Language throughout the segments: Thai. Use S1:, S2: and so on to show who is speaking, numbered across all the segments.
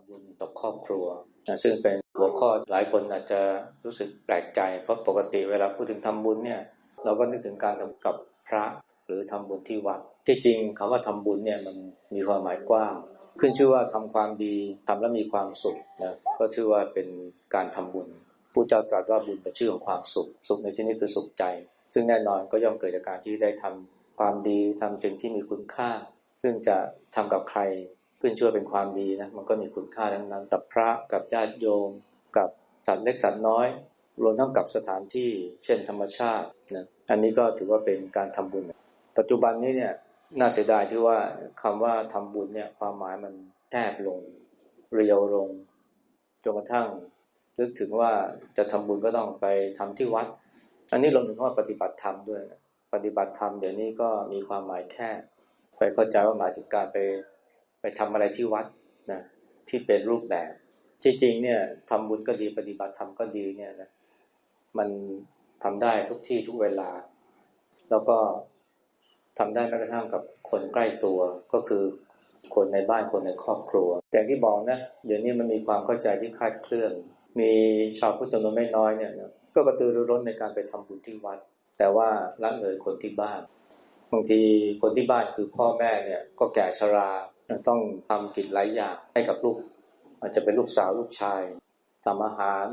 S1: ำบุญต่อครอบครัวนะซึ่งเป็นหัวข้อหลายคนอาจจะรู้สึกแปลกใจ เพราะปกติเวลาพูดถึงทำบุญเนี่ย เราก็นึกถึงการทำกับพระหรือทำบุญที่วัด ที่จริงคำว่าทำบุญเนี่ยมันมีความหมายกว้าง ขึ้นชื่อว่าทำความดีทำแล้วมีความสุขนะก็ชื่อว่าเป็นการทำบุญผู้เจ้าตรัสว่าบุญเป็นชื่อของความสุข สุขในที่นี้คือสุขใจ ซึ่งแน่นอนก็ย่อมเกิดจากการที่ได้ทำความดีทำสิ่งที่มีคุณค่า ซึ่งจะทำกับใคร ขึ้นชื่อเป็นความดีนะมันก็มีคุณค่าทั้งนั้นกับพระกับญาติโยม กับสัตว์เล็กสัตว์น้อย รวมทั้งกับสถานที่เช่นธรรมชาตินะอันนี้ก็ถือว่าเป็นการทำบุญ ปัจจุบันนี้เนี่ยน่าเสียดายที่ว่าคำว่าทำบุญเนี่ยความหมายมันแคบลงเรียวลงจนกระทั่งนึกถึงว่าจะทำบุญก็ต้องไปทำที่วัด อันนี้รวมถึงว่าปฏิบัติธรรมด้วยนะปฏิบัติธรรมเดี๋ยวนี้ก็มีความหมายแคบไปเข้าใจว่าหมายถึงการไป ไปทำอะไรที่วัดนะที่เป็นรูปแบบที่จริงเนี่ยทำบุญก็ดีปฏิบัติธรรมก็ดีเนี่ยนะมันทำได้ทุกที่ทุกเวลา แล้วก็ทำได้แม้กระทั่งกับคนใกล้ตัวก็คือคนในบ้านคนในครอบครัวแต่างที่บอกนะเดี๋ยวนี้มันมีความเข้าใจที่คลาดเคลื่อน มีชาวพุทธจำนวนไม่น้อยเนี่ยนะก็กระตือรือร้นในการไปทำบุญที่วัด แต่ว่าละเลยคนที่บ้าน บางทีคนที่บ้านคือพ่อแม่เนี่ยก็แก่ชรา ต้องทำกิจหลายอย่างให้กับลูก อาจจะเป็นลูกสาวลูกชายทำอาหาร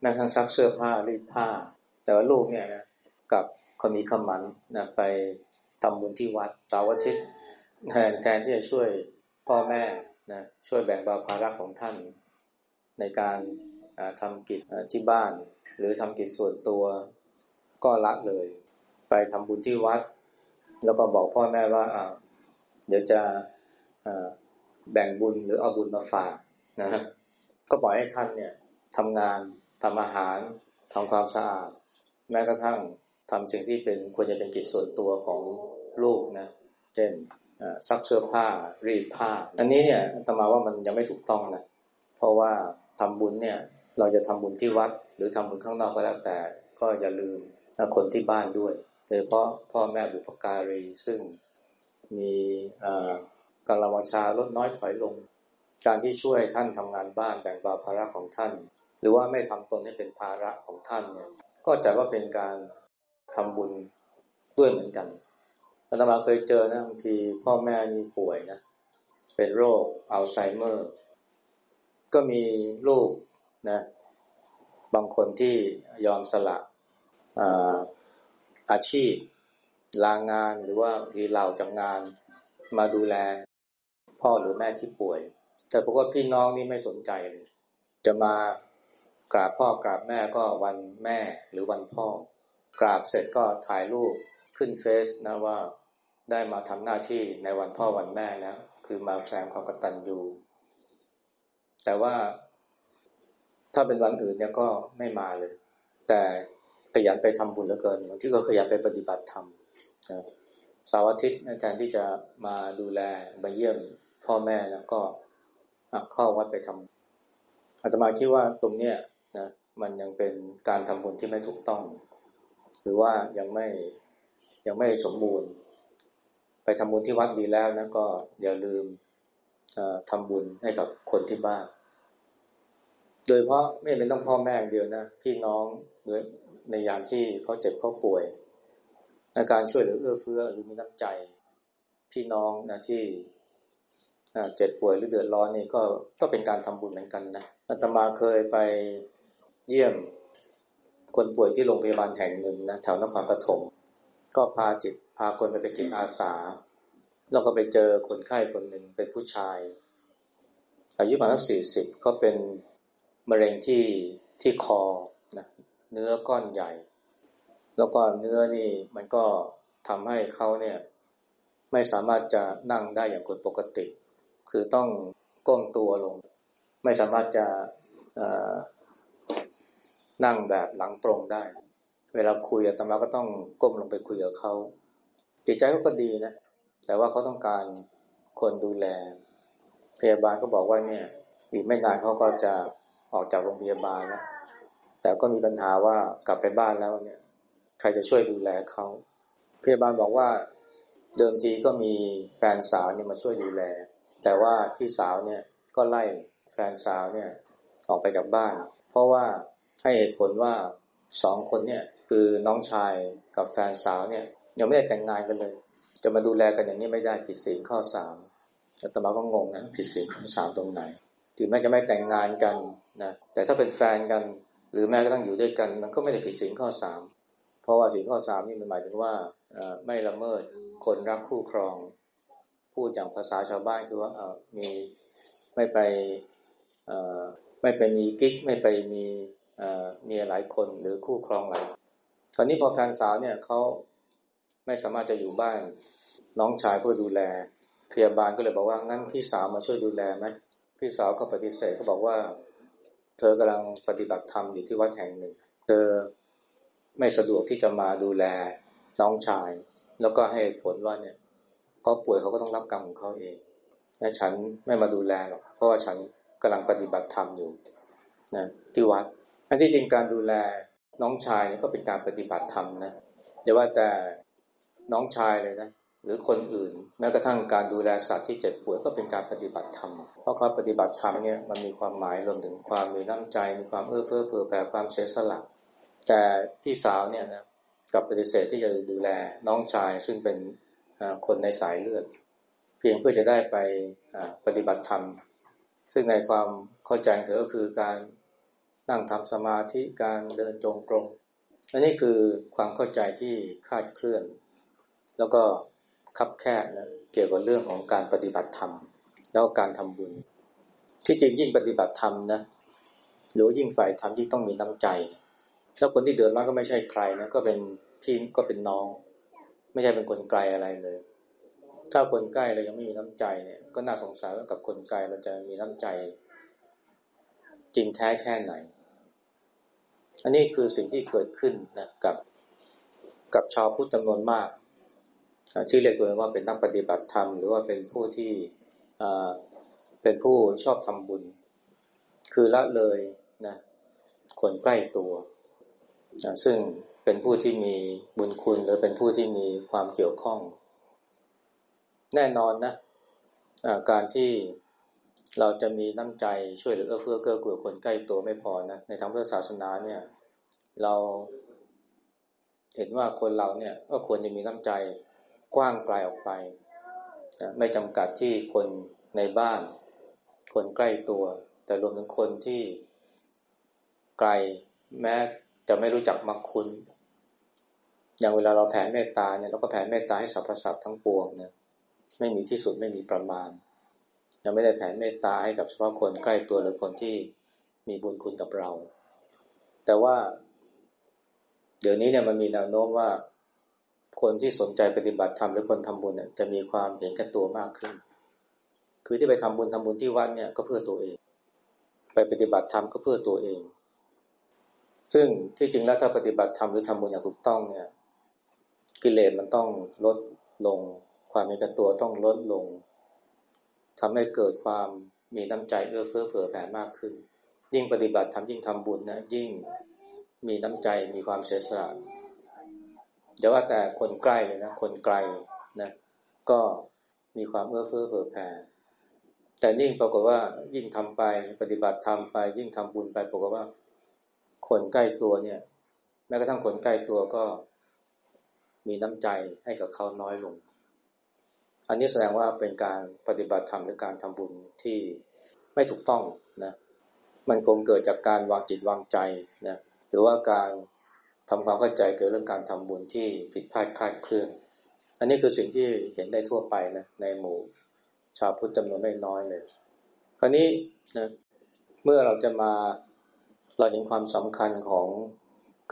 S1: แม้ทั้งซักเสื้อผ้ารีดผ้า แต่ว่าลูกเนี่ยนะกับคนมีขมันนะไปทำบุญที่วัดเสาร์อาทิตย์แทนแทนที่จะช่วยพ่อแม่นะช่วยแบ่งเบาภาระของท่าน ในการทำกิจที่บ้าน หรือทำกิจส่วนตัวก็ละเลย ไปทำบุญที่วัด แล้วก็บอกพ่อแม่ว่าเดี๋ยวจะ แบ่งบุญหรือเอาบุญมาฝากนะฮะก็ปล่อยให้ท่านเนี่ยทำงานทำอาหารทำความสะอาด แม้กระทั่งทำสิ่งที่เป็นควรจะเป็นกิจส่วนตัวของลูกนะเช่นซักเสื้อผ้ารีดผ้า อันนี้เนี่ยตมาว่ามันยังไม่ถูกต้องนะเพราะว่าทำบุญเนี่ยเราจะทำบุญที่วัด หรือทำบุญข้างนอกก็แล้วแต่ ก็อย่าลืมคนที่บ้านด้วยโดยเฉพาะพ่อแม่บุพการีซึ่งมี กำลังวังชาลดน้อยถอยลง การที่ช่วยท่านทำงานบ้านแบ่งเบาภาระของท่าน หรือว่าไม่ทำตนให้เป็นภาระของท่านเนี่ยก็จะว่าเป็นการทำบุญด้วยเหมือนกันอาตมาเคยเจอนะบางทีพ่อแม่มีป่วยนะเป็นโรคอัลไซเมอร์ ก็มีลูกนะบางคนที่ยอมสละอาอาชีพลางงานหรือว่าทีเราจากงานมาดูแล พ่อหรือแม่ที่ป่วย แต่พวกว่าพี่น้องนี่ไม่สนใจเลย จะมากราบพ่อกราบแม่ก็วันแม่หรือวันพ่อ กราบเสร็จก็ถ่ายรูปขึ้นเฟซนะว่าได้มาทำหน้าที่ในวันพ่อวันแม่แล้วคือมาแสดงความกตัญญูแต่ว่าถ้าเป็นวันอื่นเนี่ยก็ไม่มาเลย แต่ขยันไปทำบุญเหลือเกินที่ก็ขยันไปปฏิบัติธรรมนะสาร์อาทิตย์แทนที่จะมาดูแลมาเยี่ยม พ่อแม่แล้วก็เข้าวัดไปทำอาตมาคิดว่าตรงเนี้ยนะมันยังเป็นการทำบุญที่ไม่ถูกต้อง หรือว่ายังไม่ยังไม่สมบูรณ์ ไปทำบุญที่วัดดีแล้วนะก็อย่าลืมทำบุญให้กับคนที่บ้าน โดยเพราะไม่เป็นต้องพ่อแม่เดียวนะพี่น้องหรือในยามที่เขาเจ็บเขาป่วยในการช่วยเหลือเอื้อเฟื้อหรือมีน้ำใจ พี่น้องนะที่ เจ็บป่วยหรือเดือดร้อนนี่ก็ก็เป็นการทำบุญเหมือนกันนะอาตมาเคยไปเยี่ยมคนป่วยที่โรงพยาบาลแห่งหนึ่งนะแถวนครปฐมก็พาจิตพาคนไปเป็นจิตอาสา แล้วก็ไปเจอคนไข้คนหนึ่งเป็นผู้ชาย อายุประมาณสี่สิบก็เป็นมะเร็งที่ที่คอนะเนื้อก้อนใหญ่ แล้วก็เนื้อนี่มันก็ทำให้เขาเนี่ยไม่สามารถจะนั่งได้อย่างคนปกติ คือต้องก้มตัวลง ไม่สามารถจะนั่งแบบหลังตรงได้ เวลาคุยอาตมาก็ต้องก้มลงไปคุยกับเขาจิตใจเขาก็ดีนะ แต่ว่าเขาต้องการคนดูแล พยาบาลก็บอกว่าเนี่ยอีกไม่นานเขาก็จะออกจากโรงพยาบาลแล้วแต่ก็มีปัญหาว่ากลับไปบ้านแล้วเนี่ย ใครจะช่วยดูแลเขาพยาบาลบอกว่าเดิมทีก็มีแฟนสาวเนี่ยมาช่วยดูแล แต่ว่าพี่สาวเนี่ยก็ไล่แฟนสาวเนี่ยออกไปจากบ้าน เพราะว่าให้เหตุผลว่าสองคนเนี่ยคือน้องชายกับแฟนสาวเนี่ยยังไม่ได้แต่งงานกันเลย จะมาดูแลกันอย่างนี้ไม่ได้ผิดศีลข้อสามอาตมาก็งงนะผิดศีลข้อสามตรงไหนถึงแม้จะไม่แต่งงานกันนะแต่ถ้าเป็นแฟนกัน หรือแม้กระทั่งอยู่ด้วยกัน มันก็ไม่ได้ผิดศีลข้อสามเพราะว่าศีลข้อสามนี่มันหมายถึงว่าไม่ละเมิดคนรักคู่ครอง พูดอย่างภาษาชาวบ้านคือว่ามีไม่ไปไม่ไปมีกิ๊กไม่ไปมีมีหลายคนหรือคู่ครองหลายตอนนี้พอแฟนสาวเนี่ยเขาไม่สามารถจะอยู่บ้าน น้องชายเพื่อดูแล พยาบาลก็เลยบอกว่างั้นพี่สาวมาช่วยดูแลไหมพี่สาวก็ปฏิเสธเขาบอกว่า เธอกำลังปฏิบัติธรรมอยู่ที่วัดแห่งหนึ่ง เธอไม่สะดวกที่จะมาดูแลน้องชาย แล้วก็ให้ผลว่าเนี่ย เขาป่วยเขาก็ต้องรับกรรมของเขาเองและฉันไม่มาดูแลหรอกเพราะว่าฉันกำลังปฏิบัติธรรมอยู่นะที่วัดอันที่จริงการดูแลน้องชายนี่ก็เป็นการปฏิบัติธรรมนะอย่าว่าแต่น้องชายเลยนะหรือคนอื่นแม้กระทั่งการดูแลสัตว์ที่เจ็บป่วยก็เป็นการปฏิบัติธรรม เพราะการปฏิบัติธรรมเนี่ยมันมีความหมายรวมถึงความมีน้ำใจ มีความเอื้อเฟื้อเผื่อแผ่ความเสียสละแต่พี่สาวเนี่ยนะกับปฏิเสธที่จะดูแลน้องชายซึ่งเป็น คนในสายเลือด เพียงเพื่อจะได้ไปปฏิบัติธรรม ซึ่งในความเข้าใจเธอก็คือการนั่งทำสมาธิการเดินจงกรมอันนี้คือความเข้าใจที่คาดเคลื่อน แล้วก็คับแคบนะเกี่ยวกับเรื่องของการปฏิบัติธรรม แล้วการทำบุญ ที่จริงยิ่งปฏิบัติธรรมนะหรือยิ่งฝ่ายธรรมที่งต้องมีน้ำใจ แล้วคนที่เดือดร้อนก็ไม่ใช่ใครนะก็เป็นพี่ก็เป็นน้อง ไม่ใช่เป็นคนไกลอะไรเลย ถ้าคนใกล้เรายังไม่มีน้ำใจเนี่ย ก็น่าสงสัยว่ากับคนไกลเราจะมีน้ำใจ จริงแท้แค่ไหน อันนี้คือสิ่งที่เกิดขึ้นนะกับกับชาวพุทธจำนวนมาก ที่เรียกตัวเองว่าเป็นนักปฏิบัติธรรม หรือว่าเป็นผู้ที่เป็นผู้ชอบทำบุญ คือละเลยนะคนใกล้ตัวนะซึ่ง เป็นผู้ที่มีบุญคุณหรือเป็นผู้ที่มีความเกี่ยวข้อง แน่นอนนะะการที่เราจะมีน้ำใจช่วยเหลือเฟื้อเกื้อกูลคนใกล้ตัวไม่พอนะในทางพุทธศาสนาเนี่ย เราเห็นว่าคนเราเนี่ยก็ควรจะมีน้ำใจกว้างไกลออกไป ไม่จำกัดที่คนในบ้าน คนใกล้ตัว แต่รวมถึงคนที่ไกลแม้จะไม่รู้จักมักคุณ อย่างเวลาเราแผ่เมตตาเนี่ยเราก็แผ่เมตตาให้สรรพสัตว์ทั้งปวงนะไม่มีที่สุดไม่มีประมาณยังไม่ได้แผ่เมตตาให้กับเฉพาะคนใกล้ตัวหรือคนที่มีบุญคุณกับเรา แต่ว่า เดี๋ยวนี้เนี่ยมันมีแนวโน้มว่า คนที่สนใจปฏิบัติธรรมหรือคนทำบุญเนี่ยจะมีความเห็นแก่ตัวมากขึ้น คือที่ไปทำบุญทำบุญที่วัดเนี่ยก็เพื่อตัวเอง ไปปฏิบัติธรรมก็เพื่อตัวเอง ซึ่งที่จริงแล้วถ้าปฏิบัติธรรมหรือทำบุญอย่างถูกต้องเนี่ย กิเลสมันต้องลดลง ความเห็นแก่ตัวต้องลดลงทำให้เกิดความมีน้ำใจเอื้อเฟื้อเผื่อแผ่มากขึ้น ยิ่งปฏิบัติธรรมยิ่งทำบุญนะ ยิ่งมีน้ำใจมีความเสียสละอย่าว่าแต่คนใกล้เลยนะ คนไกลนะ ก็มีความเอื้อเฟื้อเผื่อแผ่แต่ยิ่งปรากฏว่ายิ่งทำไปปฏิบัติทำไป ยิ่งทำบุญไปปรากฏว่า คนใกล้ตัวเนี่ย แม้กระทั่งคนใกล้ตัวก็ มีน้ำใจให้กับเขาน้อยลง อันนี้แสดงว่าเป็นการปฏิบัติธรรมหรือการทำบุญที่ไม่ถูกต้องนะมันคงเกิดจากการวางจิตวางใจนะหรือว่าการทำความเข้าใจเกี่ยวเรื่องการทำบุญที่ผิดพลาดคลาดเคลื่อน อันนี้คือสิ่งที่เห็นได้ทั่วไปนะในหมู่ชาวพุทธจำนวนไม่น้อยเลย คราวนี้นะเมื่อเราจะมาเราเห็นความสำคัญของ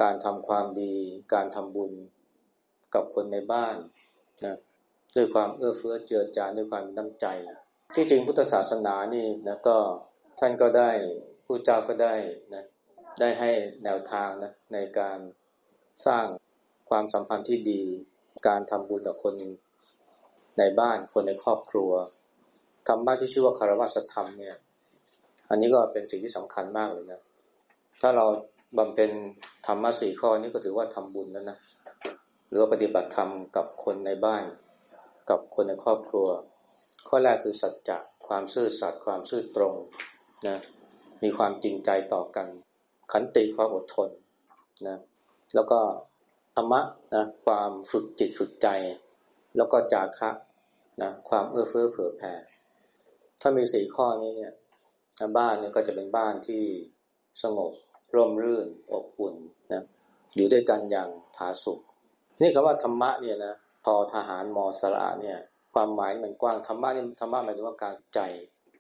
S1: การทำความดี การทำบุญ กับคนในบ้านนะด้วยความเอื้อเฟื้อเจือจานด้วยความน้ำใจ ที่จริงพุทธศาสนานี่นะก็ท่านก็ได้ผู้เจ้าก็ได้นะได้ให้แนวทางนะในการสร้างความสัมพันธ์ที่ดี การทำบุญกับคนในบ้านคนในครอบครัวธรรมะที่ชื่อว่าคารวะสธรรมเนี่ย อันนี้ก็เป็นสิ่งที่สำคัญมากเลยนะถ้าเราบำเพ็ญธรรมะสี่ข้อนี้ก็ถือว่าทำบุญแล้วนะ รือว่าปฏิบัติธรรมกับคนในบ้าน กับคนในครอบครัว ข้อแรกคือสัจจะความซื่อสัตย์ความซื่อตรงนะมีความจริงใจต่อกัน ขันติความอดทนนะแล้วก็ธรรมะนะความฝึกจิตฝึกใจ แล้วก็จาคะนะความเอื้อเฟื้อเผื่อแผ่ถ้ามีสี่ข้อนี้เนี่ยบ้านเนี่ยก็จะเป็นบ้านที่สงบร่มรื่นอบอุ่นนะอยู่ด้วยกันอย่างผาสุก นี่คำว่าธรรมะเนี่ยนะพอทหารมอสระเนี่ย ความหมายมันกว้างธรรมะนี่ธรรมะหมายถึงว่าการใจ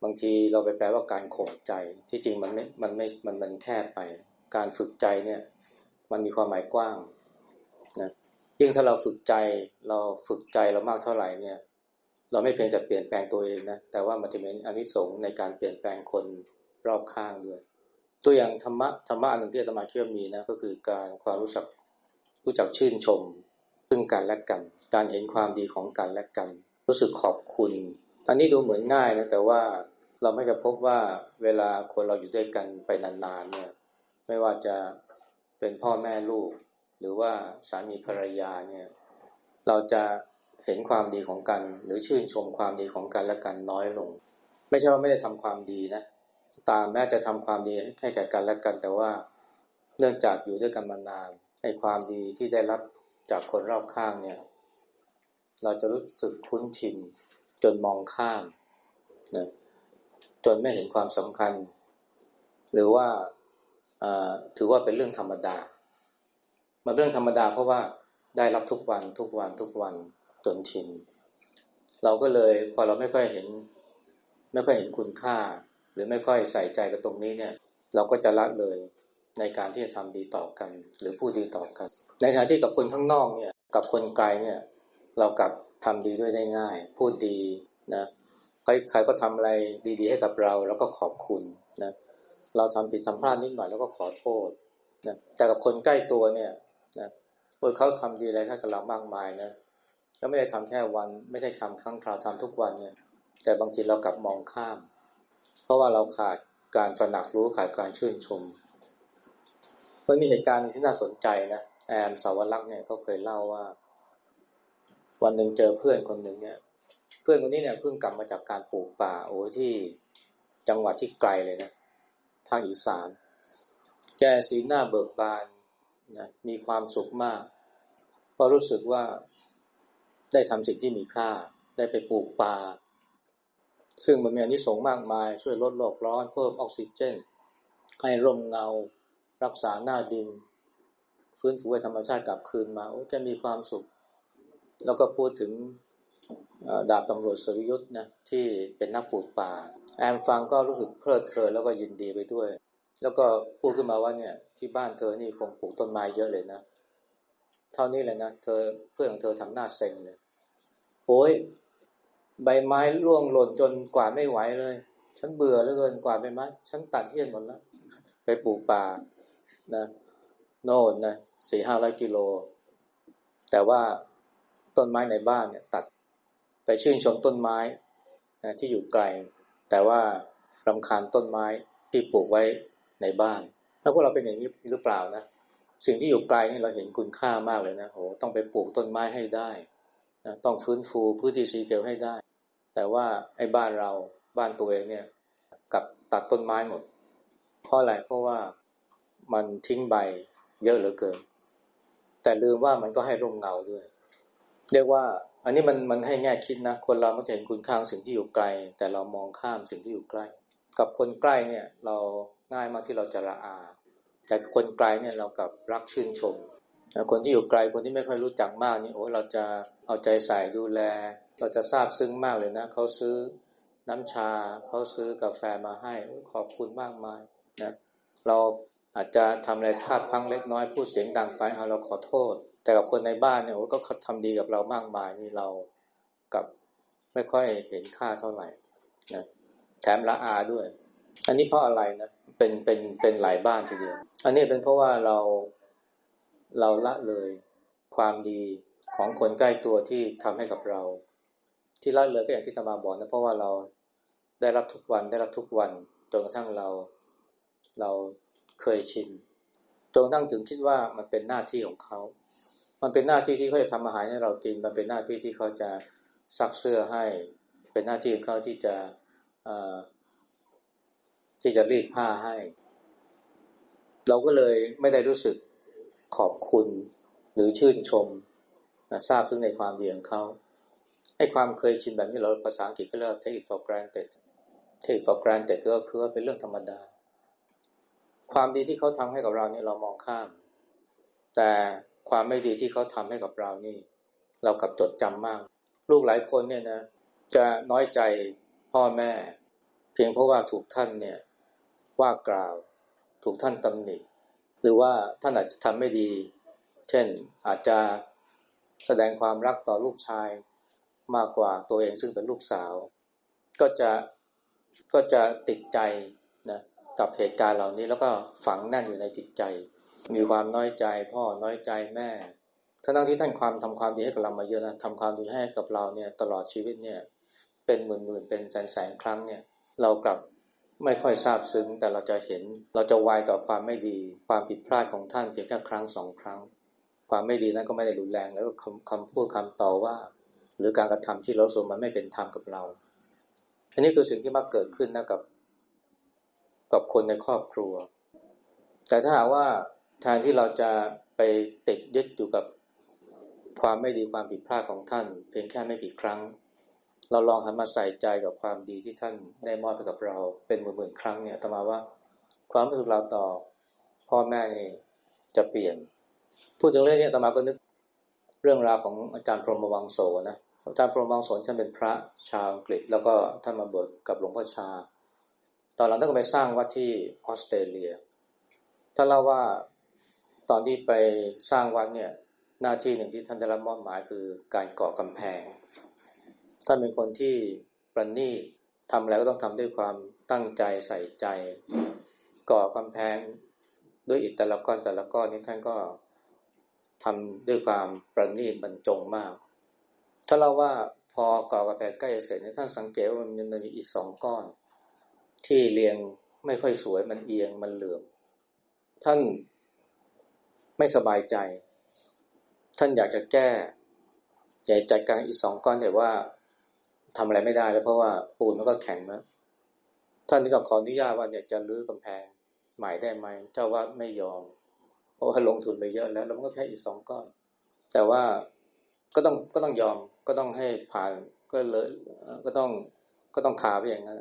S1: บางทีเราไปแปลว่าการข่มใจ ที่จริงมันไม่มันไม่มันมันแคบไป การฝึกใจเนี่ย มันมีความหมายกว้างนะยิ่งถ้าเราฝึกใจเราฝึกใจเรามากเท่าไหร่เนี่ย เราไม่เพียงแต่เปลี่ยนแปลงตัวเองนะแต่ว่ามันจะมีอนิสงส์ในการเปลี่ยนแปลงคนรอบข้างด้วยตัวอย่างธรรมะธรรมะหนึ่งที่อาตมาเชื่อมีนะก็คือการความรู้จัก รู้จักชื่นชมซึ่งกันและกัน การเห็นความดีของกันและกัน รู้สึกขอบคุณ อันนี้ดูเหมือนง่ายนะแต่ว่าเราไม่จะพบว่าเวลาคนเราอยู่ด้วยกันไปนานๆเนี่ยไม่ว่าจะเป็นพ่อแม่ลูก หรือว่าสามีภรรยาเนี่ยเราจะเห็นความดีของกัน หรือชื่นชมความดีของกันและกันน้อยลง ไม่ใช่ว่าไม่ได้ทำความดีนะตามแม้จะทำความดีให้แก่กันและกัน แต่ว่าเนื่องจากอยู่ด้วยกันมานาน ให้ความดีที่ได้รับจากคนรอบข้างเนี่ย เราจะรู้สึกคุ้นชินจนมองข้ามนะจนไม่เห็นความสำคัญ หรือว่าถือว่าเป็นเรื่องธรรมดา มันเรื่องธรรมดาเพราะว่าได้รับทุกวันทุกวันทุกวันจนชิน เราก็เลยพอเราไม่ค่อยเห็น ไม่ค่อยเห็นคุณค่า หรือไม่ค่อยใส่ใจกับตรงนี้เนี่ย เราก็จะละเลย ในการที่จะทำดีต่อกัน หรือพูดดีต่อกัน ในขณะที่กับคนข้างนอกเนี่ยกับคนไกลเนี่ยเรากลับทำดีด้วยได้ง่าย พูดดีนะใครใครก็ทำอะไรดีๆ ให้กับเราแล้วก็ขอบคุณนะเราทำผิดทำพลาดนิดหน่อยแล้วก็ขอโทษนะแต่กับคนใกล้ตัวเนี่ยนะพวกเขาทำดีอะไรให้กับเรามากมายนะแล้วไม่ได้ทำแค่วัน ไม่ได้ทำครั้งคราวทำทุกวันเนี่ย แต่บางทีเรากลับมองข้าม เพราะว่าเราขาดการตระหนักรู้ขาดการชื่นชม มันมีเหตุการณ์ที่น่าสนใจนะแอมสาวรักษ์เนี่ยเขาเคยเล่าว่า วันหนึ่งเจอเพื่อนคนหนึ่งเนี่ย เพื่อนคนนี้เนี่ยเพิ่งกลับมาจากการปลูกป่า โอ้ที่จังหวัดที่ไกลเลยนะภาคอีสานแกสีหน้าเบิกบานนะมีความสุขมาก เพราะรู้สึกว่าได้ทำสิ่งที่มีค่า ได้ไปปลูกป่า ซึ่งมันมีอนิสงส์มากมาย ช่วยลดโลกร้อน เพิ่มออกซิเจน ให้ร่มเงา รักษาหน้าดิน ฟื้นฟูให้ธรรมชาติกลับคืนมาโอ้จะมีความสุข แล้วก็พูดถึงดาบตำรวจสริยุทธ์นะที่เป็นนักปลูกป่า แอมฟังก็รู้สึกเพลิดเพลินแล้วก็ยินดีไปด้วย แล้วก็พูดขึ้นมาว่าเนี่ยที่บ้านเธอนี่คงปลูกต้นไม้เยอะเลยนะ เท่านี้เลยนะเธอเพื่อนของเธอทำหน้าเซ็งเลยโอ้ยใบไม้ร่วงหล่นจนกวาดไม่ไหวเลย ฉันเบื่อเหลือเกินกวาดใบไม้ฉันตัดเหี้ยนหมดแล้ว ไปปลูกป่า นะโน่นนะสี่ห้าร้อยกิโล แต่ว่าต้นไม้ในบ้านเนี่ยตัดไปชื่นชมต้นไม้นะที่อยู่ไกล แต่ว่ารำคาญต้นไม้ที่ปลูกไว้ในบ้าน ถ้าพวกเราเป็นอย่างนี้หรือเปล่านะสิ่งที่อยู่ไกลนี่เราเห็นคุณค่ามากเลยนะโหต้องไปปลูกต้นไม้ให้ได้นะต้องฟื้นฟูพื้นที่สีเขียวให้ได้ แต่ว่าไอ้บ้านเราบ้านตัวเองเนี่ยกับตัดต้นไม้หมด เพราะอะไรเพราะว่า มันทิ้งใบเยอะเหลือเกิน แต่ลืมว่ามันก็ให้ร่มเงาด้วย เรียกว่าอันนี้มันมันให้แง่คิดนะ คนเราไม่เห็นคุณค่าสิ่งที่อยู่ไกล แต่เรามองข้ามสิ่งที่อยู่ใกล้ กับคนใกล้เนี่ย เราง่ายมากที่เราจะละอา แต่คนไกลเนี่ยเรากับรักชื่นชม คนที่อยู่ไกลคนที่ไม่ค่อยรู้จักมากนี่โอ้เราจะเอาใจใส่ดูแล เราจะซาบซึ้งมากเลยนะเขาซื้อน้ำชาเขาซื้อกาแฟมาให้ขอบคุณมากมายนะเรา อาจจะทำอะไรพลาดพังเล็กน้อยพูดเสียงดังไปเอาเราขอโทษ แต่กับคนในบ้านเนี่ยโอ้ก็เขาทำดีกับเรามากมายนี่เรากับไม่ค่อยเห็นค่าเท่าไหร่นะแถมละอาด้วย อันนี้เพราะอะไรนะเป็นเป็นเป็นหลายบ้านทีเดียว อันนี้เป็นเพราะว่าเราเราละเลยความดีของคนใกล้ตัวที่ทำให้กับเรา ที่ละเลยก็อย่างที่ตมาบอกนะเพราะว่าเราได้รับทุกวันได้รับทุกวันจนกระทั่งเรา เรา เคยชินจนกระทั่งถึงคิดว่ามันเป็นหน้าที่ของเขา มันเป็นหน้าที่ที่เขาจะทำอาหารให้เรากิน มันเป็นหน้าที่ที่เขาจะซักเสื้อให้ เป็นหน้าที่ของเขาที่จะที่จะรีดผ้าให้ เราก็เลยไม่ได้รู้สึกขอบคุณหรือชื่นชมนะทราบซึ่งในความดีของเขาให้ความเคยชินแบบนี้เราภาษาอังกฤษก็เรียก take it for granted take for granted ก็คือว่าเป็นเรื่องธรรมดา ความดีที่เขาทำให้กับเราเนี่ยเรามองข้าม แต่ความไม่ดีที่เขาทำให้กับเรานี่ เรากลับจดจำมาก ลูกหลายคนเนี่ยนะจะน้อยใจพ่อแม่ เพียงเพราะว่าถูกท่านเนี่ยว่ากล่าว ถูกท่านตำหนิ หรือว่าท่านอาจจะทำไม่ดี เช่นอาจจะแสดงความรักต่อลูกชายมากกว่าตัวเองซึ่งเป็นลูกสาว ก็จะก็จะติดใจ กับเหตุการณ์เหล่านี้แล้วก็ฝังแน่นอยู่ในจิตใจ มีความน้อยใจพ่อน้อยใจแม่ทั้งที่ท่านความทำความดีให้กับเรามาเยอะนะทำความดีให้กับเราเนี่ยตลอดชีวิตเนี่ยเป็นหมื่นๆเป็นแสนๆครั้งเนี่ยเรากลับไม่ค่อยทราบซึ้งแต่เราจะเห็นเราจะวายต่อความไม่ดีความผิดพลาดของท่านเพียงแค่ครั้งสองครั้ง ความไม่ดีนั้นก็ไม่ได้รุนแรงแล้วก็คำพูดคำต่อว่า หรือการกระทำที่เราสวมมันไม่เป็นธรรมกับเราอันนี้คือสิ่งที่มักเกิดขึ้นนะกับ กับคนในครอบครัว แต่ถ้าหากว่าแทนที่เราจะไปติดยึดอยู่กับความไม่ดีความผิดพลาดของท่าน เพียงแค่ไม่กี่ครั้ง เราลองหันมาใส่ใจกับความดีที่ท่านได้มอบให้กับเราเป็นหมื่นๆครั้งเนี่ยต่อมาว่าความรู้สึกเราต่อพ่อแม่นี่จะเปลี่ยน พูดถึงเรื่องนี้ต่อมาก็นึกเรื่องราวของอาจารย์พรหมวังโสนะอาจารย์พรหมวังโสท่านเป็นพระชาวอังกฤษ แล้วก็ท่านมาบวชกับหลวงพ่อชา ตอนหลังท่านก็ไปสร้างวัดที่ออสเตรเลียท่านเล่าว่าตอนที่ไปสร้างวัดเนี่ย หน้าที่หนึ่งที่ท่านได้รับมอบหมายคือการก่อกำแพง ท่านเป็นคนที่ประณีตทำอะไรก็ต้องทำด้วยความตั้งใจใส่ใจ ก่อกำแพงด้วยอิฐแต่ละก้อนแต่ละก้อนนี้ท่านก็ทำด้วยความประณีตบรรจงมาก ถ้าเราว่าพอก่อกำแพงใกล้เสร็จเนี่ยท่านสังเกตว่ามันมีอีกสองก้อน ที่เรียงไม่ค่อยสวยมันเอียงมันเหลื่อมท่านไม่สบายใจ ท่านอยากจะแก้อยากจัดการอีกสองก้อนแต่ว่าทำอะไรไม่ได้แล้วเพราะว่าปูนมันก็แข็งนะท่านที่ก็ขออนุญาตว่าเนี่ยจะรื้อกำแพงใหม่ได้ไหมเจ้าว่าไม่ยอม เพราะว่าลงทุนไปเยอะแล้วแล้วมันก็แค่อีกสองก้อน แต่ว่าก็ต้องก็ต้องยอมก็ต้องให้ผ่านก็เลยก็ต้องก็ต้องคาไปอย่างนั้น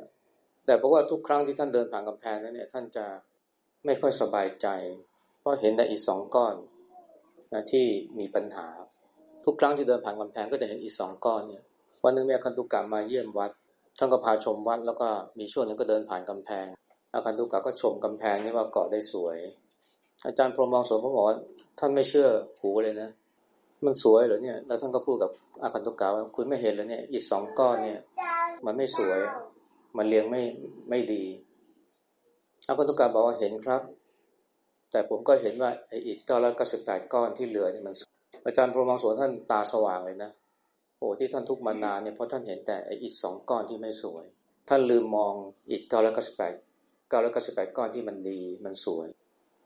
S1: แต่เพราะว่าทุกครั้งที่ท่านเดินผ่านกำแพงนั้นเนี่ยท่านจะไม่ค่อยสบายใจ เพราะเห็นแต่อีกสองก้อนนะที่มีปัญหา ทุกครั้งที่เดินผ่านกำแพงก็จะเห็นอีกสองก้อนเนี่ยวันหนึ่งมีอคันตุกะมาเยี่ยมวัดท่านก็พาชมวัด แล้วก็มีช่วงนึงก็เดินผ่านกำแพงอาคันตุกะก็ชมกำแพงนี่ว่าเกาะได้สวย อาจารย์พรหมองสมเขาบอกว่าท่านไม่เชื่อหูเลยนะ มันสวยเหรอเนี่ยแล้วท่านก็พูดกับอาคันตุกะว่าคุณไม่เห็นเลยเนี่ยอีกสองก้อนเนี่ย มันไม่สวย มันเรียงไม่ไม่ดีอาคันตุกะบอกว่าเห็นครับ แต่ผมก็เห็นว่าไอ้อิฐเก้าร้อยเก้าสิบแปดก้อนที่เหลือนี่มัน อาจารย์พรมองสท่านตาสว่างเลยนะโอ้ที่ท่านทุกมานานเนี่ยเพราะท่านเห็นแต่อิฐสองก้อนที่ไม่สวย ท่านลืมมองอิฐเก้าร้อยเก้าสิบแปดเก้าร้อยเก้าสิบแปดก้อนที่มันดีมันสวย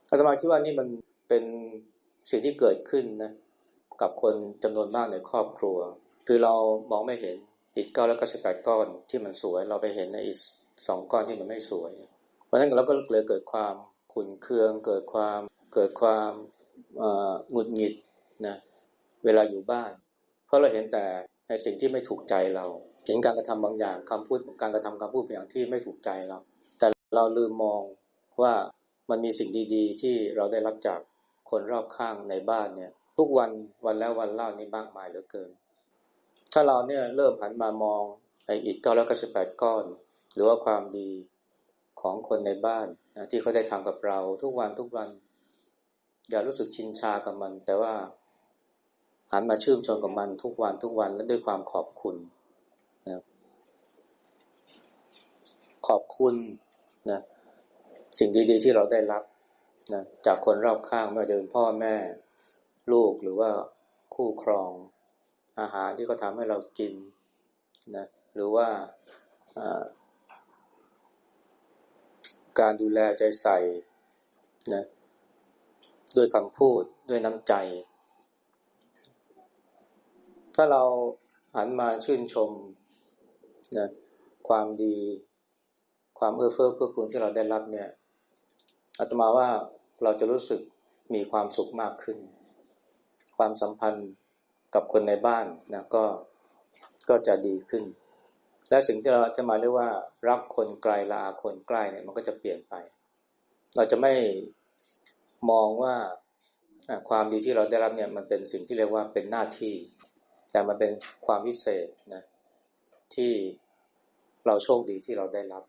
S1: อาตมาคิดว่านี่มันเป็นสิ่งที่เกิดขึ้นนะกับคนจำนวนมากในครอบครัว คือเรามองไม่เห็น อิฐเก้าร้อยเก้าสิบแปดก้อนที่มันสวย เราไปเห็นในอิฐสองก้อนที่มันไม่สวย เพราะฉะนั้นเราก็เลยเกิดความขุ่นเคือง เกิดความเกิดความหงุดหงิดนะเวลาอยู่บ้าน เพราะเราเห็นแต่ในสิ่งที่ไม่ถูกใจเราเห็นการกระทำบางอย่างคำพูดการกระทำคำพูดบางอย่างที่ไม่ถูกใจเรา แต่เราลืมมองว่ามันมีสิ่งดีๆ ที่เราได้รับจากคนรอบข้างในบ้านเนี่ย ทุกวันวันแล้ววันเล่านี่มากมายเหลือเกิน ถ้าเราเนี่ยเริ่มหันมามองไอ้อิฐเก้าร้อยเก้าสิบแปดก้อน หรือว่าความดีของคนในบ้านนะที่เขาได้ทำกับเราทุกวันทุกวัน อย่ารู้สึกชินชากับมัน แต่ว่าหันมาชื่นชมกับมันทุกวันทุกวันและด้วยความขอบคุณนะขอบคุณนะสิ่งดีๆที่เราได้รับนะจากคนรอบข้างไม่ว่าจะเป็นพ่อแม่ ลูกหรือว่าคู่ครอง อาหารที่เขาทำให้เรากินนะหรือว่าการดูแลใจใส่นะด้วยคำพูดด้วยน้ำใจ ถ้าเราหันมาชื่นชมนะความดี ความเอื้อเฟื้อเกื้อกูลที่เราได้รับเนี่ยอาตมาว่าเราจะรู้สึกมีความสุขมากขึ้น ความสัมพันธ์ กับคนในบ้านนะก็ก็จะดีขึ้น และสิ่งที่เราจะมาเรียกว่า รักคนไกลละอาคนใกล้เนี่ยมันก็จะเปลี่ยนไป เราจะไม่มองว่าความดีที่เราได้รับเนี่ยมันเป็นสิ่งที่เรียกว่าเป็นหน้าที่ แต่มันเป็นความพิเศษนะที่เราโชคดีที่เราได้รับ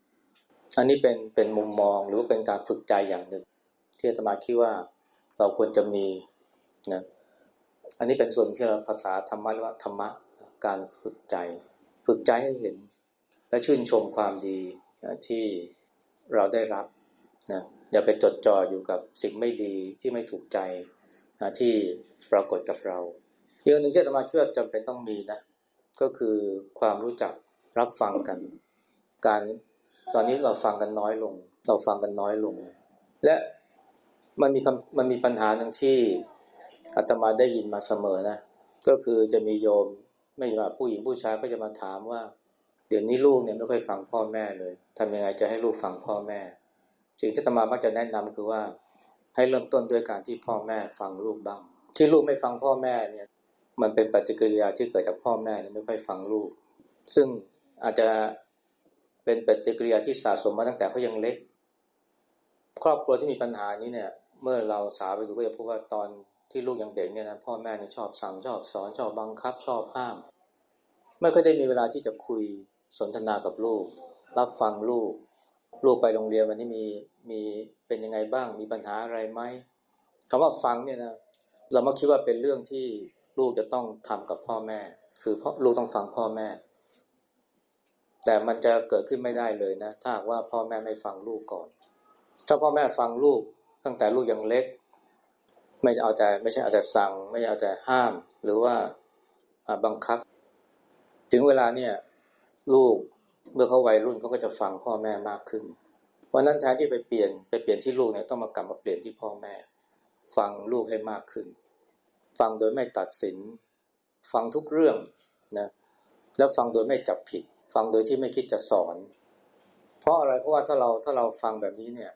S1: อันนี้เป็นเป็นมุมมองหรือเป็นการฝึกใจอย่างหนึ่ง ที่อาตมาคิดว่าเราควรจะมีนะ อันนี้เป็นส่วนที่เราภาษาธรรมะเรียกว่าธรรมะการฝึกใจ ฝึกใจให้เห็น และชื่นชมความดีที่เราได้รับนะอย่าไปจดจ่ออยู่กับสิ่งไม่ดีที่ไม่ถูกใจนะที่ปรากฏกับเราอีกหนึ่งที่อาตมาคิดว่าจำเป็นต้องมีนะ ก็คือความรู้จักรับฟังกัน การตอนนี้เราฟังกันน้อยลง เราฟังกันน้อยลง และมันมีมันมีปัญหาหนึ่งที่ อาตมาได้ยินมาเสมอนะ ก็คือจะมีโยมไม่ว่าผู้หญิงผู้ชายก็จะมาถามว่า เดี๋ยวนี้ลูกเนี่ยไม่ค่อยฟังพ่อแม่เลยทำยังไงจะให้ลูกฟังพ่อแม่ สิ่งที่อาตมามักจะแนะนำคือว่า ให้เริ่มต้นด้วยการที่พ่อแม่ฟังลูกบ้าง ที่ลูกไม่ฟังพ่อแม่เนี่ย มันเป็นปฏิกิริยาที่เกิดจากพ่อแม่ไม่ค่อยฟังลูก ซึ่งอาจจะเป็นปฏิกิริยาที่สะสมมาตั้งแต่เขายังเล็ก ครอบครัวที่มีปัญหานี้เนี่ย เมื่อเราสาวไปดูก็จะพบว่าตอน ที่ลูกยังเด็กเนี่ยนะพ่อแม่เนี่ยชอบสั่งชอบสอนชอบบังคับชอบห้าม ไม่ค่อยได้มีเวลาที่จะคุยสนทนากับลูก รับฟังลูก ลูกไปโรงเรียนวันนี้มีมีเป็นยังไงบ้างมีปัญหาอะไรไหมคำว่าฟังเนี่ยนะเรามักคิดว่าเป็นเรื่องที่ลูกจะต้องทำกับพ่อแม่ คือพ่อลูกต้องฟังพ่อแม่ แต่มันจะเกิดขึ้นไม่ได้เลยนะ ถ้าว่าพ่อแม่ไม่ฟังลูกก่อน ถ้าพ่อแม่ฟังลูกตั้งแต่ลูกยังเล็ก ไม่เอาแต่ไม่ใช่เอาแต่สั่ง ไม่เอาแต่ห้าม หรือว่าบังคับ ถึงเวลาเนี่ย ลูกเมื่อเขาวัยรุ่นเขาก็จะฟังพ่อแม่มากขึ้นวันนั้นแทนที่ไปเปลี่ยนไปเปลี่ยนที่ลูกเนี่ยต้องมากลับมาเปลี่ยนที่พ่อแม่ ฟังลูกให้มากขึ้น ฟังโดยไม่ตัดสิน ฟังทุกเรื่องนะแล้วฟังโดยไม่จับผิด ฟังโดยที่ไม่คิดจะสอน เพราะอะไรเพราะว่าถ้าเราถ้าเราฟังแบบนี้เนี่ย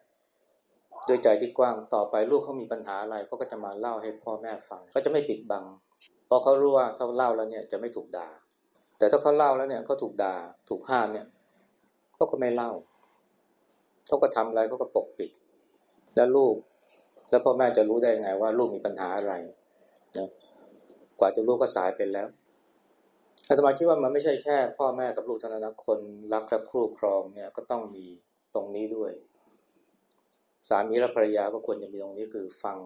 S1: โดยใจที่กว้างต่อไปลูกเขามีปัญหาอะไรเขาก็จะมาเล่าให้พ่อแม่ฟังเขาจะไม่ปิดบัง เพราะเขารู้ว่าถ้าเล่าแล้วเนี่ยจะไม่ถูกด่า แต่ถ้าเขาเล่าแล้วเนี่ยเขาถูกด่าถูกห้ามเนี่ยเขาก็ไม่เล่าเขาก็ทำอะไรเขาก็ปกปิด แล้วลูก แล้วพ่อแม่จะรู้ได้ไงว่าลูกมีปัญหาอะไรนะกว่าจะรู้ก็สายไปแล้วอาตมาคิดว่ามันไม่ใช่แค่ พ่อแม่กับลูกเท่านั้นคนรักและครูครองเนี่ยก็ต้องมีตรงนี้ด้วย สามีและภรรยาก็ควรจะมีตรงนี้คือฟัง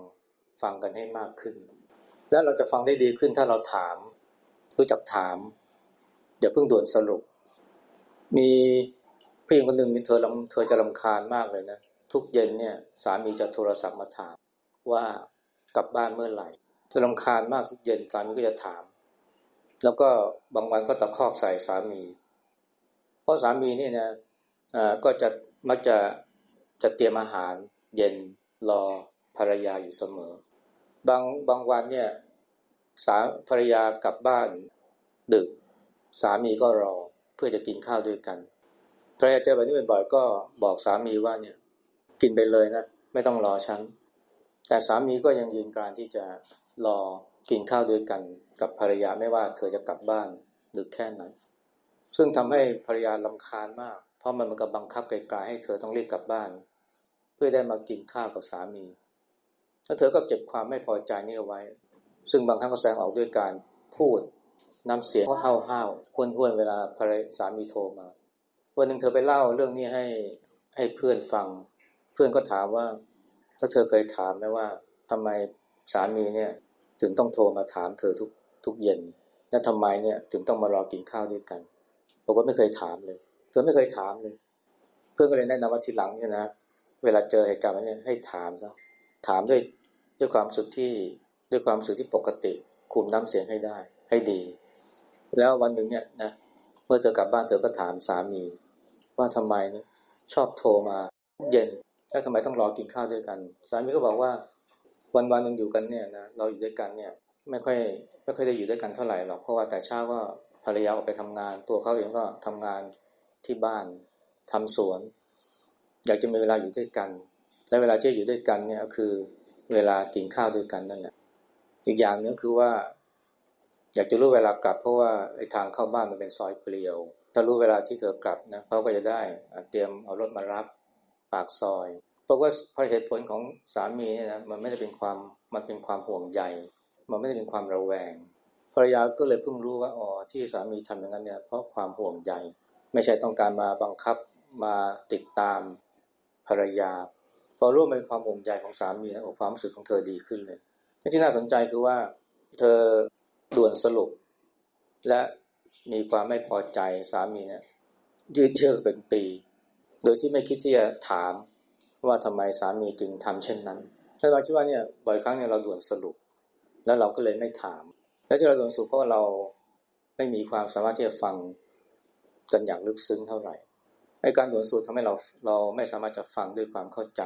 S1: ฟังกันให้มากขึ้น แล้วเราจะฟังได้ดีขึ้นถ้าเราถาม รู้จักถาม อย่าเพิ่งด่วนสรุป มีผู้หญิงคนหนึ่งมีเธอเธอจะลำคาญมากเลยนะ ทุกเย็นเนี่ยสามีจะโทรศัพท์มาถามว่ากลับบ้านเมื่อไหร่เธอลำคาญมากทุกเย็นสามีก็จะถาม แล้วก็บางวันก็ตะคอกใส่สามี เพราะสามีนี่นะอ่าก็จะมักจะ จะเตรียมอาหารเย็นรอภรรยาอยู่เสมอ บางบางวันเนี่ยสาภรรยากลับบ้านดึก สามีก็รอเพื่อจะกินข้าวด้วยกันภรรยาเจอแบบนี้บ่อยๆก็บอกสามีว่าเนี่ย กินไปเลยนะ ไม่ต้องรอฉันแต่สามีก็ยังยืนการที่จะรอกินข้าวด้วยกัน กับภรรยาไม่ว่าเธอจะกลับบ้านดึกแค่ไหนซึ่งทำให้ภรรยาลำคาญมาก เพราะมันมันกับบังคับไกลๆให้เธอต้องรีบกลับบ้าน เพื่อได้มากินข้าวกับสามีแล้วเธอก็เก็บความไม่พอใจนี้เอาไว้ ซึ่งบางครั้งก็แสดงออกด้วยการพูดน้ำเสียงห้าวห้าวห้วนเวลาภรรยาสามีโทรมาวันหนึ่งเธอไปเล่าเรื่องนี้ให้ให้เพื่อนฟัง เพื่อนก็ถามว่าถ้าเธอเคยถามไหมว่าทำไมสามีเนี่ยถึงต้องโทรมาถามเธอทุกทุกเย็น และทำไมเนี่ยถึงต้องมารอกินข้าวด้วยกันบอกว่าไม่เคยถามเลย ธอไม่เคยถามเลย เพื่อนก็เลยแนะนำว่าทีหลังเนี่ยนะเวลาเจอเหตุการณ์แบบนี้ให้ถามซะถามด้วยด้วยความสุขที่ด้วยความสุขที่ปกติ คุมน้ำเสียงให้ได้ ให้ดี แล้ววันหนึ่งเนี่ยนะเมื่อเธอกลับบ้านเธอก็ถามสามี ว่าทำไมนี่ชอบโทรมาเย็นแล้วทำไมต้องรอกินข้าวด้วยกัน สามีก็บอกว่า วันวันหนึ่งอยู่กันเนี่ยนะเราอยู่ด้วยกันเนี่ย ไม่ค่อยไม่ค่อยได้อยู่ด้วยกันเท่าไหร่หรอกเพราะว่าแต่เช้าก็ภรรยาออกไปทำงาน ตัวเขาเองก็ทำงาน ที่บ้านทำสวน อยากจะมีเวลาอยู่ด้วยกัน และเวลาที่อยู่ด้วยกันเนี่ยคือเวลากินข้าวด้วยกันนั่นแหละอีกอย่างนึงคือว่า อยากจะรู้เวลากลับ เพราะว่าไอ้ทางเข้าบ้านมันเป็นซอยเปลี่ยว ถ้ารู้เวลาที่เธอกลับนะเขาก็จะได้เตรียมเอารถมารับปากซอยเพราะว่าเพราะเหตุผลของสามีเนี่ยนะมันไม่ได้เป็นความมันเป็นความห่วงใยมันไม่ได้เป็นความระแวงภรรยาก็เลยเพิ่งรู้ว่าอ๋อที่สามีทำอย่างนั้นเนี่ยเพราะความห่วงใย ไม่ใช่ต้องการมาบังคับมาติดตามภรรยา พอรู้เป็นความห่วงใยของสามีแล้วความรู้สึกของเธอดีขึ้นเลยที่น่าสนใจคือว่าเธอด่วนสรุป และมีความไม่พอใจสามีเนี่ยยืดเยื้อเป็นปี โดยที่ไม่คิดที่จะถามว่าทำไมสามีจึงทำเช่นนั้นถ้าเราคิดว่าเนี่ยบ่อยครั้งเนี่ยเราด่วนสรุป แล้วเราก็เลยไม่ถาม และที่เราด่วนสรุปเพราะเราไม่มีความสามารถที่จะฟัง กันอย่างลึกซึ้งเท่าไหร่ไอ้การด่วนสรุปทำให้เราเราไม่สามารถจะฟังด้วยความเข้าใจ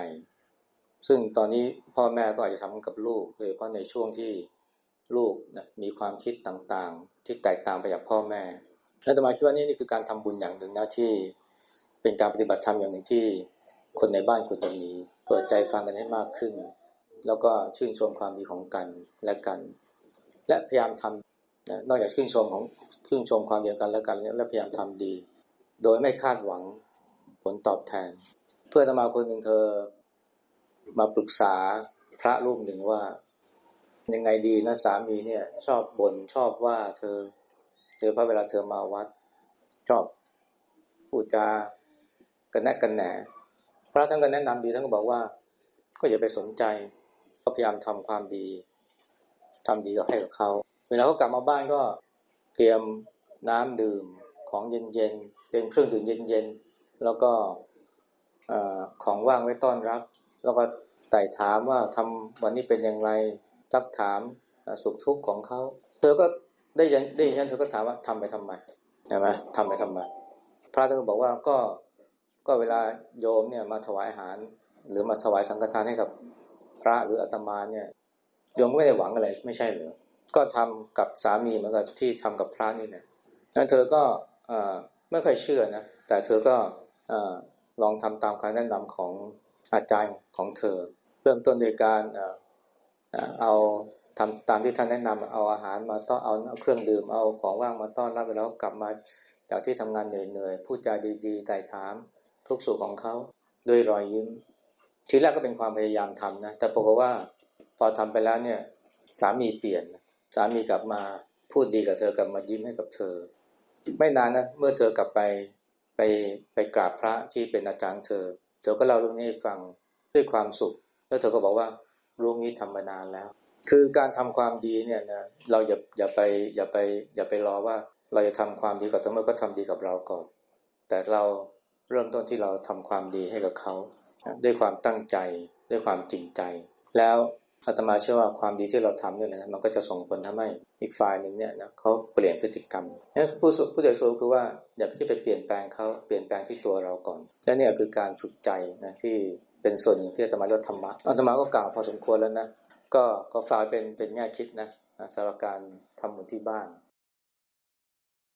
S1: ซึ่งตอนนี้พ่อแม่ก็อาจจะทำกับลูกโดยเพราะในช่วงที่ลูกนะมีความคิดต่างๆ ที่แตกต่างไปจากพ่อแม่แล้วตมาคิดว่านี่นี่คือการทำบุญอย่างหนึ่งนะที่เป็นการปฏิบัติธรรมอย่างหนึ่งที่คนในบ้านควรจะมีเปิดใจฟังกันให้มากขึ้น แล้วก็ชื่นชมความดีของกันและกัน และพยายามทำ นอกจากชื่นชมของชื่นชมความเดียวกันและกันและพยายามทำดี โดยไม่คาดหวังผลตอบแทน เพื่อนมาคนหนึ่งเธอมาปรึกษาพระรูปหนึ่งว่า ยังไงดีนะสามีเนี่ย ชอบบน่นชอบว่าเธอเธอพระเวลาเธอมาวัด ชอบพูดจากระแนกกันแหนพระท่านก็แนะนำดีท่านก็บอกว่า ก็อย่าไปสนใจก็พยายามทำความดีทำดีกับให้กับเขา เวลาเขากลับมาบ้านก็เตรียมน้ำดื่มของเย็นๆเตรียมเครื่องดื่มเย็นๆแล้วก็ของว่างไว้ต้อนรับ แล้วก็ไต่ถามว่าทำวันนี้เป็นอย่างไรซักถามสุขทุกข์ของเขาเธอก็ได้ยินได้ยินฉันเธอก็ถามว่าทำไปทำไมใช่ไหมทำไปทำไมพระท่านก็บอกว่าก็ก็เวลาโยมเนี่ยมาถวายอาหาร หรือมาถวายสังฆทานให้กับพระหรืออาตมาเนี่ยโยมไม่ได้หวังอะไรไม่ใช่เหรอ ก็ทำกับสามีเหมือนกับที่ทำกับพระนี่เนี่ยนั้นเธอก็ไม่ค่อยเชื่อนะ แต่เธอก็ลองทำตามคำแนะนำของอาจารย์ของเธอ เริ่มต้นโดยการเอาทำตามที่ท่านแนะนำเอาอาหารมาต้อนเอาเครื่องดื่มเอาของว่างมาต้อนรับไปแล้วกลับมาจากที่ทำงานเหนื่อยๆพูดจาดีๆไต่ถามทุกสุขของเขาด้วยรอยยิ้ม ทีแรกก็เป็นความพยายามทำนะแต่ปรากฏว่าพอทำไปแล้วเนี่ยสามีเปลี่ยน สามีกลับมาพูดดีกับเธอกลับมายิ้มให้กับเธอ ไม่นานนะเมื่อเธอกลับไปไปไปกราบพระที่เป็นอาจารย์เธอ เธอก็เล่าเรื่องนี้ให้ฟังด้วยความสุข แล้วเธอก็บอกว่ารู้นี้ทำมานานแล้ว คือการทำความดีเนี่ยนะเราอย่าอย่าไปอย่าไปอย่าไปรอว่าเราจะทำความดีกับทั้งหมดก็ทำดีกับเราก่อน แต่เราเริ่มต้นที่เราทำความดีให้กับเขาด้วยความตั้งใจด้วยความจริงใจ แล้ว อาตมาเชื่อว่าความดีที่เราทำเนี่ยนะมันก็จะส่งผลทำให้อีกฝ่ายหนึ่งเนี่ยนะเขาเปลี่ยนพฤติกรรมนั้นผู้ผู้เดียวสูคือว่าอย่าที่ไปเปลี่ยนแปลงเขาเปลี่ยนแปลงที่ตัวเราก่อน และนี่คือการฝึกใจนะที่เป็นส่วนหนึ่งที่อาตมาเรียกธรรมะอาตมาก็กล่าวพอสมควรแล้วนะก็ก็ฝากเป็นเป็นแง่คิดนะสำหรับการทำบุญที่บ้าน